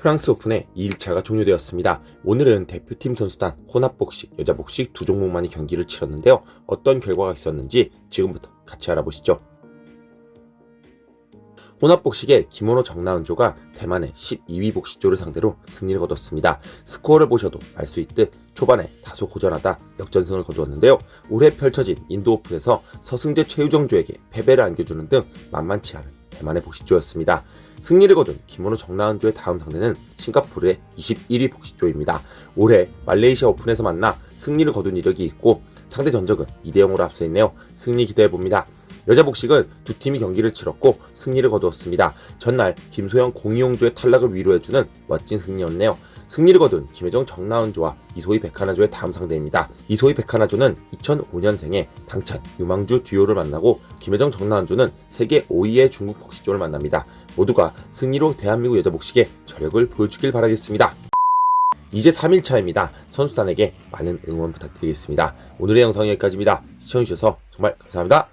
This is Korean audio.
프랑스 오픈의 2일차가 종료되었습니다. 오늘은 대표팀 선수단 혼합복식, 여자복식 두 종목만이 경기를 치렀는데요. 어떤 결과가 있었는지 지금부터 같이 알아보시죠. 혼합복식의 김원호 정나은조가 대만의 12위 복식조를 상대로 승리를 거뒀습니다. 스코어를 보셔도 알 수 있듯 초반에 다소 고전하다 역전승을 거두었는데요. 올해 펼쳐진 인도 오픈에서 서승재 최유정조에게 패배를 안겨주는 등 만만치 않은 대만의 복식조였습니다. 승리를 거둔 김원호 정나은조의 다음 상대는 싱가포르의 21위 복식조입니다. 올해 말레이시아 오픈에서 만나 승리를 거둔 이력이 있고 상대 전적은 2대0으로 앞서 있네요. 승리 기대해봅니다. 여자 복식은 두 팀이 경기를 치렀고 승리를 거두었습니다. 전날 김소영 공이용조의 탈락을 위로해주는 멋진 승리였네요. 승리를 거둔 김혜정 정나은조와 이소희 백하나조의 다음 상대입니다. 이소희 백하나조는 2005년생의 당찬 유망주 듀오를 만나고 김혜정 정나은조는 세계 5위의 중국 복식조를 만납니다. 모두가 승리로 대한민국 여자 복식의 저력을 보여주길 바라겠습니다. 이제 3일차입니다. 선수단에게 많은 응원 부탁드리겠습니다. 오늘의 영상은 여기까지입니다. 시청해주셔서 정말 감사합니다.